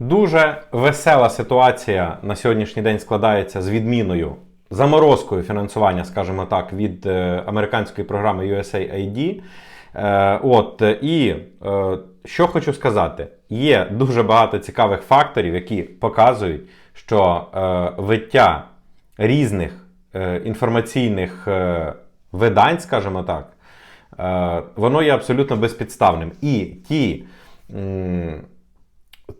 Дуже весела ситуація на сьогоднішній день складається з відміною заморозкою фінансування, скажімо так, від е, американської програми USAID. Е, от, і е, що хочу сказати, є дуже багато цікавих факторів, які показують, що виття різних інформаційних видань, скажімо так, воно є абсолютно безпідставним. І ті.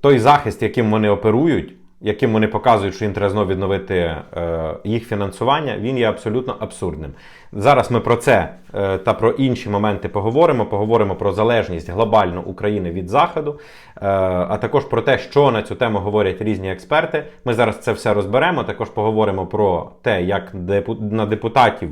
Той захист, яким вони оперують, яким вони показують, що їм треба знову відновити е, їх фінансування, він є абсолютно абсурдним. Зараз ми про це е, та про інші моменти поговоримо. Поговоримо про залежність глобально України від Заходу, е, а також про те, що на цю тему говорять різні експерти. Ми зараз це все розберемо. Також поговоримо про те, як на депутатів.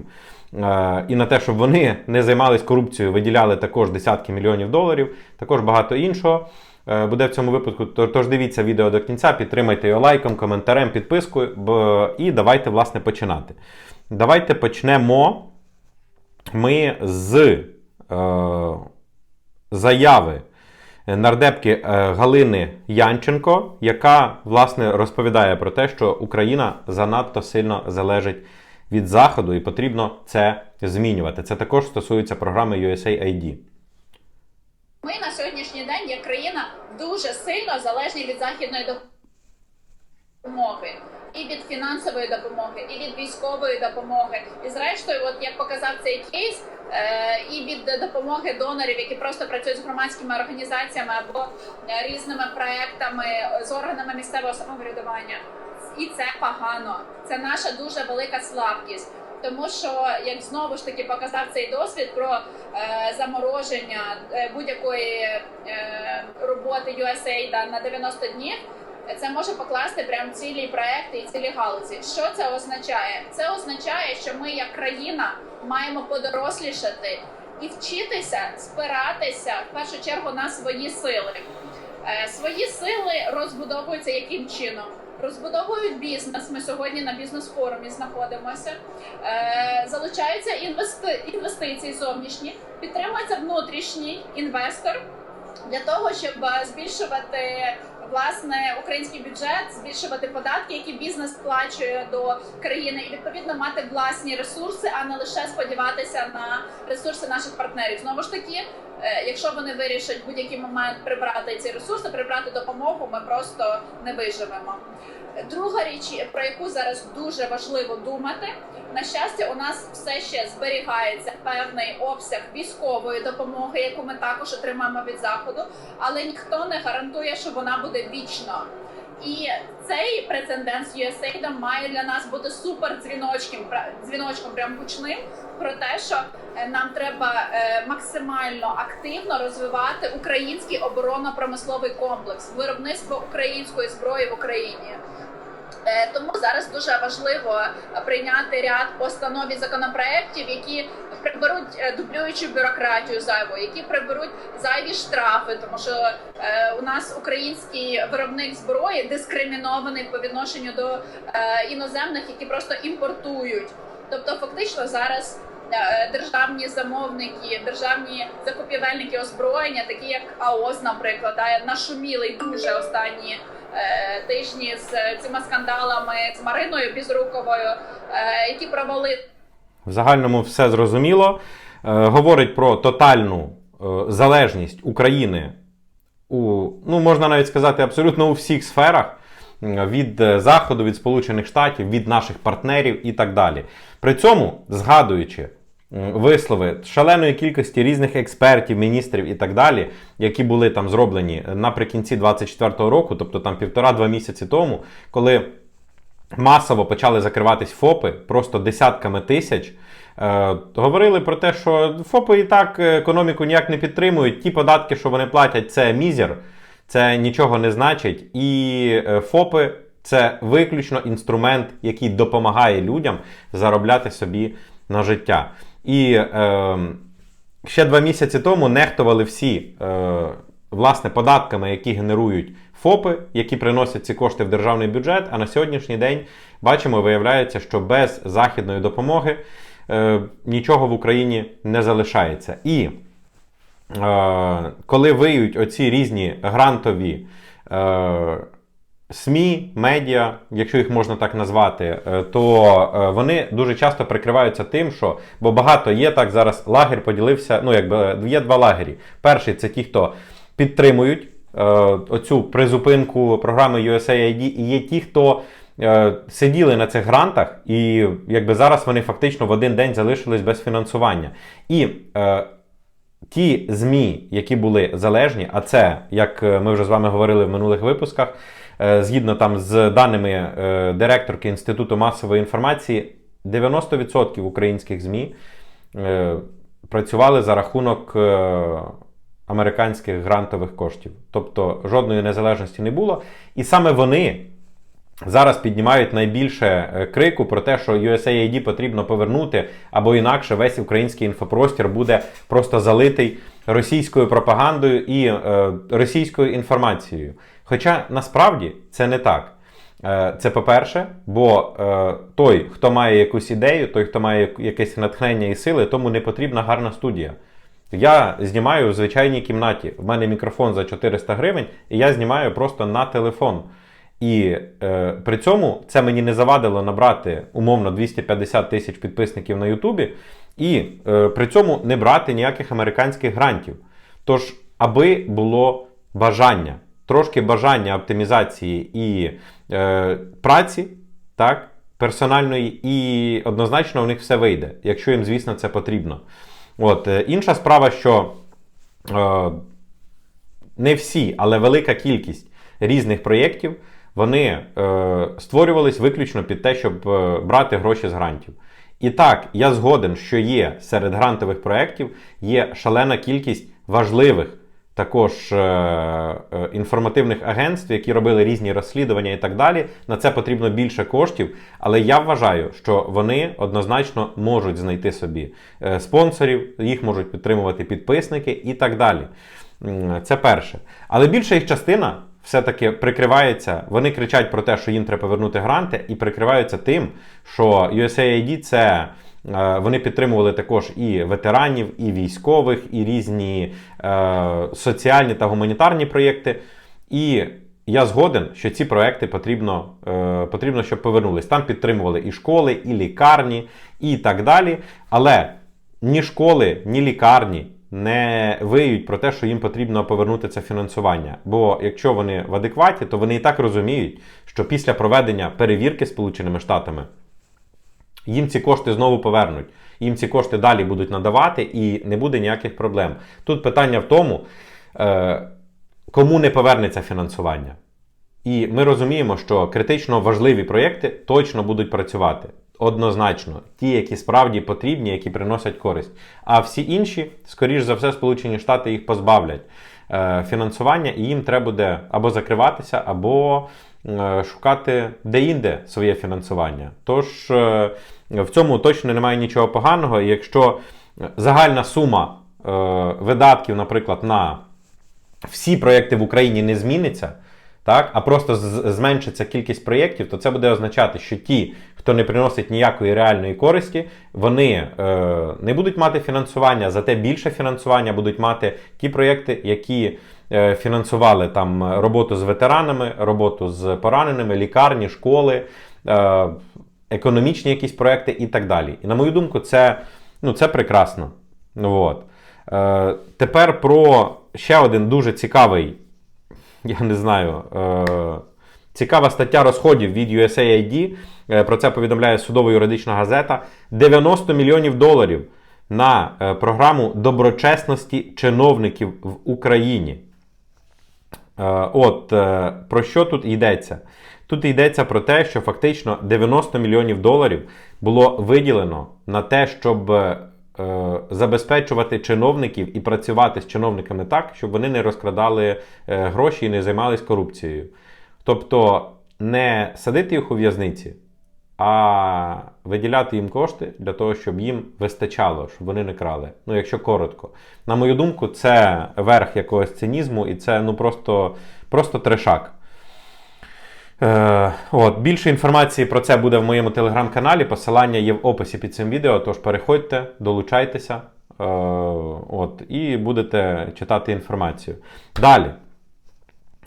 Е, І на те, щоб вони не займались корупцією, виділяли також десятки мільйонів доларів, також багато іншого буде в цьому випадку. Тож дивіться відео до кінця, підтримайте його лайком, коментарем, підпискою. І давайте, власне, починати. Давайте почнемо ми з е, заяви нардепки е, Галини Янченко, яка власне розповідає про те, що Україна занадто сильно залежить від Заходу і потрібно це змінювати. Це також стосується програми USAID. Ми на сьогоднішній день як країна дуже сильно залежні від західної допомоги. І від фінансової допомоги, і від військової допомоги. І зрештою, от як показав цей кейс, е, і від допомоги донорів, які просто працюють з громадськими організаціями або е, різними проектами з органами місцевого самоврядування. І це погано. Це наша дуже велика слабкість. Тому що як знову ж таки показав цей досвід про е, замороження е, будь-якої е, роботи USAID на 90 днів, це може покласти прям цілі проекти і цілі галузі. Що це означає? Це означає, що ми як країна маємо подорослішати і вчитися спиратися в першу чергу на свої сили. Е, Свої сили розбудовуються яким чином? Розбудовують бізнес. Ми сьогодні на бізнес-форумі знаходимося. Е, залучаються інвести... інвестиції зовнішні, підтримується внутрішній інвестор для того, щоб е, збільшувати власне український бюджет, збільшувати податки, які бізнес сплачує до країни, і відповідно мати власні ресурси, а не лише сподіватися на ресурси наших партнерів. Знову ж таки, е, якщо вони вирішать будь-який момент прибрати ці ресурси, прибрати допомогу, ми просто не виживемо. Друга річ, про яку зараз дуже важливо думати, на щастя, у нас все ще зберігається певний обсяг військової допомоги, яку ми також отримаємо від заходу, але ніхто не гарантує, що вона буде вічно. І цей прецедент з USAID має для нас бути супер дзвіночком, дзвіночком прям гучним про те, що е, нам треба е, максимально активно розвивати український оборонно-промисловий комплекс, виробництво української зброї в Україні. Е, Тому зараз дуже важливо е, прийняти ряд постанов і законопроєктів, які приберуть е, дублюючу бюрократію зайву, які приберуть зайві штрафи, тому що у нас український виробник зброї дискримінований по відношенню до іноземних, які просто імпортують. Тобто, фактично зараз. Державні замовники, державні закупівельники озброєння, такі як АОЗ, наприклад, да, нашуміли дуже останні тижні з цими скандалами з Мариною Безруковою, е, які провели В загальному все зрозуміло. Е, говорить про тотальну е, залежність України у, ну, можна навіть сказати, абсолютно у всіх сферах від е, Заходу, від Сполучених Штатів, від наших партнерів і так далі. При цьому, згадуючи вислови шаленої кількості різних експертів, міністрів і так далі, які були там зроблені наприкінці 24-го року, тобто там півтора-два місяці тому, коли масово почали закриватись ФОПи просто десятками тисяч. Е, говорили про те, що ФОПи і так е, економіку ніяк не підтримують. Ті податки, що вони платять, це мізер, це нічого не значить. І е, ФОПи це виключно інструмент, який допомагає людям заробляти собі на життя. І е, ще два місяці тому нехтували всі е, власне податками, які генерують ФОПи, які приносять ці кошти в державний бюджет. А на сьогоднішній день бачимо, виявляється, що без західної допомоги е, нічого в Україні не залишається. І е, коли виють оці різні грантові е, СМІ, медіа, якщо їх можна так назвати, е, то е, вони дуже часто прикриваються тим, що бо багато є так зараз лагер поділився. Ну, якби є два лагері. Перший це ті, хто підтримують е, оцю призупинку програми USAID, і є ті, хто е, сиділи на цих грантах, і якби зараз вони фактично в один день залишились без фінансування. І е, ті ЗМІ, які були залежні, а це, як ми вже з вами говорили в минулих випусках, згідно там з даними е, директорки Інституту масової інформації, 90% українських ЗМІ е, працювали за рахунок е, американських грантових коштів. Тобто жодної незалежності не було. І саме вони зараз піднімають найбільше е, крику про те, що USAID потрібно повернути, або інакше весь український інфопростір буде просто залитий російською пропагандою і е, російською інформацією. Хоча насправді це не так. Е, Це по-перше, бо е, той, хто має якусь ідею, той, хто має якесь натхнення і сили, тому не потрібна гарна студія. Я знімаю в звичайній кімнаті. В мене мікрофон за 400 гривень, і я знімаю просто на телефон. І е, при цьому це мені не завадило набрати умовно 250 тисяч підписників на Ютубі, і е, при цьому не брати ніяких американських грантів. Тож, аби було бажання, трошки бажання оптимізації і е, праці, так, персональної, і однозначно у них все вийде, якщо їм, звісно, це потрібно. От, е, інша справа, що е, не всі, але велика кількість різних проєктів вони е, створювались виключно під те, щоб е, брати гроші з грантів. І так, я згоден, що є серед грантових проєктів є шалена кількість важливих також е, е, інформативних агентств, які робили різні розслідування і так далі. На це потрібно більше коштів. Але я вважаю, що вони однозначно можуть знайти собі е, спонсорів, їх можуть підтримувати підписники і так далі. Це перше. Але більша їх частина все-таки прикривається, вони кричать про те, що їм треба повернути гранти, і прикриваються тим, що USAID це. е, Вони підтримували також і ветеранів, і військових, і різні е, соціальні та гуманітарні проєкти. І я згоден, що ці проекти потрібно, е, потрібно, щоб повернулись. Там підтримували і школи, і лікарні, і так далі. Але ні школи, ні лікарні не виють про те, що їм потрібно повернути це фінансування. Бо якщо вони в адекваті, то вони і так розуміють, що після проведення перевірки Сполученими Штатами їм ці кошти знову повернуть. Їм ці кошти далі будуть надавати і не буде ніяких проблем. Тут питання в тому, е, кому не повернеться фінансування. І ми розуміємо, що критично важливі проєкти точно будуть працювати. Однозначно, ті, які справді потрібні, які приносять користь. А всі інші, скоріш за все, Сполучені Штати їх позбавлять е, фінансування, і їм треба буде або закриватися, або е, шукати де-інде своє фінансування. Тож е, в цьому точно немає нічого поганого. Якщо загальна сума е, видатків, наприклад, на всі проєкти в Україні не зміниться, так, а просто зменшиться кількість проєктів, то це буде означати, що ті, хто не приносить ніякої реальної користі, вони е, не будуть мати фінансування, зате більше фінансування будуть мати ті проєкти, які е, фінансували там роботу з ветеранами, роботу з пораненими, лікарні, школи, е, економічні якісь проекти і так далі. І на мою думку, це, ну, це прекрасно. От. Е, тепер про ще один дуже цікавий, я не знаю, е, цікава стаття розходів від USAID. Е, про це повідомляє судово-юридична газета. 90 мільйонів доларів на е, програму доброчесності чиновників в Україні. Е, От про що тут йдеться? Тут йдеться про те, що фактично 90 мільйонів доларів було виділено на те, щоб забезпечувати чиновників і працювати з чиновниками так, щоб вони не розкрадали е, гроші і не займались корупцією. Тобто не садити їх у в'язниці, а виділяти їм кошти для того, щоб їм вистачало, щоб вони не крали. Ну, якщо коротко. На мою думку, це верх якогось цинізму, і це ну просто, просто трешак. Е, от, більше інформації про це буде в моєму телеграм-каналі. Посилання є в описі під цим відео, тож переходьте, долучайтеся е, от, і будете читати інформацію. Далі.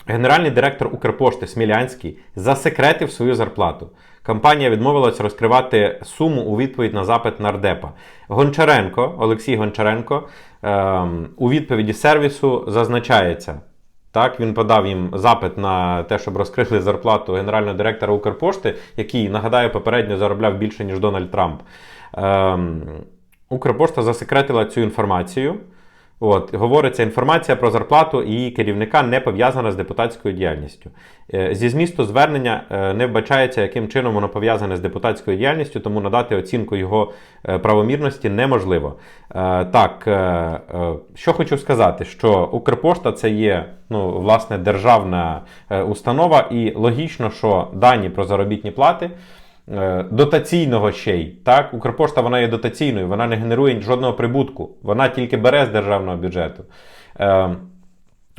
Генеральний директор Укрпошти Смілянський засекретив свою зарплату. Компанія відмовилась розкривати суму у відповідь на запит нардепа. Гончаренко, Олексій Гончаренко, ем, у відповіді сервісу зазначається. Так, він подав їм запит на те, щоб розкрили зарплату генерального директора Укрпошти, який, нагадаю, попередньо заробляв більше, ніж Дональд Трамп. Ем, Укрпошта засекретила цю інформацію. От, говориться, інформація про зарплату її керівника не пов'язана з депутатською діяльністю. Е, Зі змісту звернення е, не вбачається, яким чином воно пов'язане з депутатською діяльністю, тому надати оцінку його е, правомірності неможливо. Так, що хочу сказати, що Укрпошта це є ну, власне державна установа, і логічно, що дані про заробітні плати дотаційного ще й. Так, Укрпошта вона є дотаційною, вона не генерує жодного прибутку, вона тільки бере з державного бюджету. Е,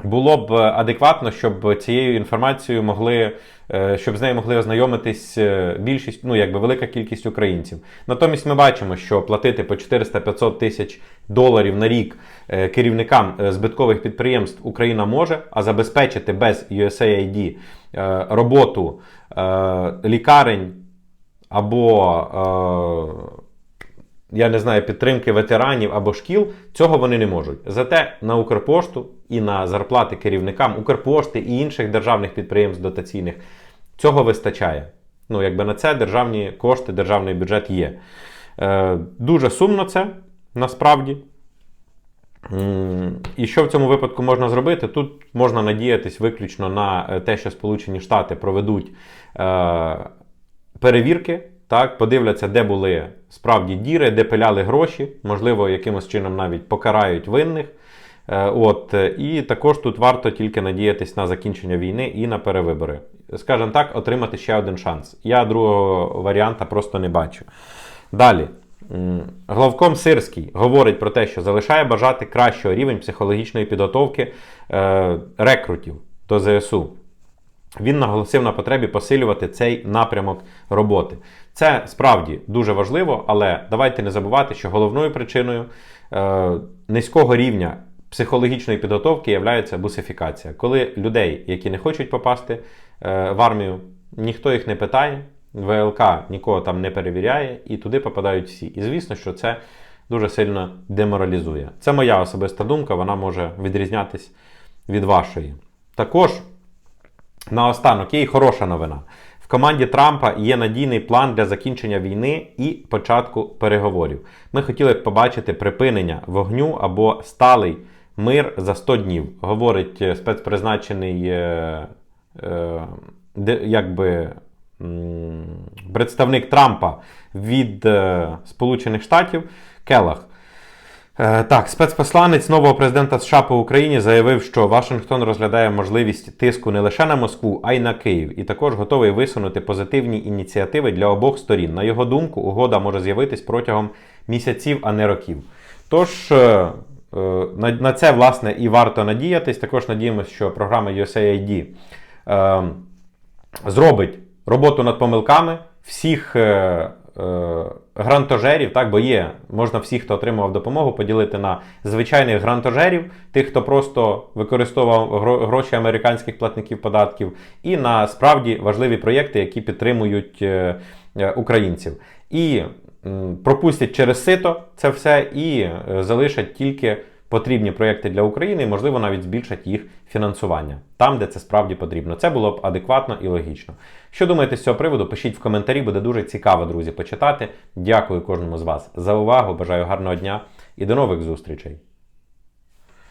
було б адекватно, щоб цією інформацією могли, е, щоб з нею могли ознайомитись е, більшість, ну якби велика кількість українців. Натомість ми бачимо, що платити по 400-500 тисяч доларів на рік е, керівникам е, збиткових підприємств Україна може, а забезпечити без USAID е, роботу е, лікарень або е, я не знаю, підтримки ветеранів або шкіл, цього вони не можуть. Зате на Укрпошту і на зарплати керівникам Укрпошти і інших державних підприємств дотаційних цього вистачає. Ну, якби на це державні кошти, державний бюджет є. Е, дуже сумно це насправді. І що в цьому випадку можна зробити? Тут можна надіятись виключно на е, те, що Сполучені Штати проведуть е, перевірки, так, подивляться, де були справді діри, де пиляли гроші, можливо, якимось чином навіть покарають винних. Е, От, і також тут варто тільки надіятись на закінчення війни і на перевибори. Скажімо так, отримати ще один шанс. Я другого варіанта просто не бачу. Далі. Главком Сирський говорить про те, що залишає бажати кращого рівень психологічної підготовки е, рекрутів до ЗСУ. Він наголосив на потребі посилювати цей напрямок роботи. Це справді дуже важливо, але давайте не забувати, що головною причиною е, низького рівня психологічної підготовки є бусифікація. Коли людей, які не хочуть попасти е, в армію, ніхто їх не питає, ВЛК нікого там не перевіряє, і туди попадають всі. І звісно, що це дуже сильно деморалізує. Це моя особиста думка, вона може відрізнятись від вашої. Також Наостанок є і хороша новина. В команді Трампа є надійний план для закінчення війни і початку переговорів. Ми хотіли б побачити припинення вогню або сталий мир за 100 днів, говорить е, спецпризначений е, е, якби, представник Трампа від е, Сполучених Штатів Келах. Е, Так, спецпосланець нового президента США по Україні заявив, що Вашингтон розглядає можливість тиску не лише на Москву, а й на Київ, і також готовий висунути позитивні ініціативи для обох сторін. На його думку, угода може з'явитись протягом місяців, а не років. Тож е, е, на, це власне і варто надіятись. Також надіємося, що програма USAID зробить роботу над помилками всіх. Грантожерів, так, бо є, можна всіх, хто отримував допомогу, поділити на звичайних грантожерів, тих, хто просто використовував гро- гроші американських платників податків, і на справді важливі проєкти, які підтримують е, е, українців. І пропустять через сито це все і е, залишать тільки потрібні проєкти для України і, можливо, навіть збільшать їх фінансування там, де це справді потрібно. Це було б адекватно і логічно. Що думаєте з цього приводу? Пишіть в коментарі, буде дуже цікаво, друзі, почитати. Дякую кожному з вас за увагу. Бажаю гарного дня і до нових зустрічей.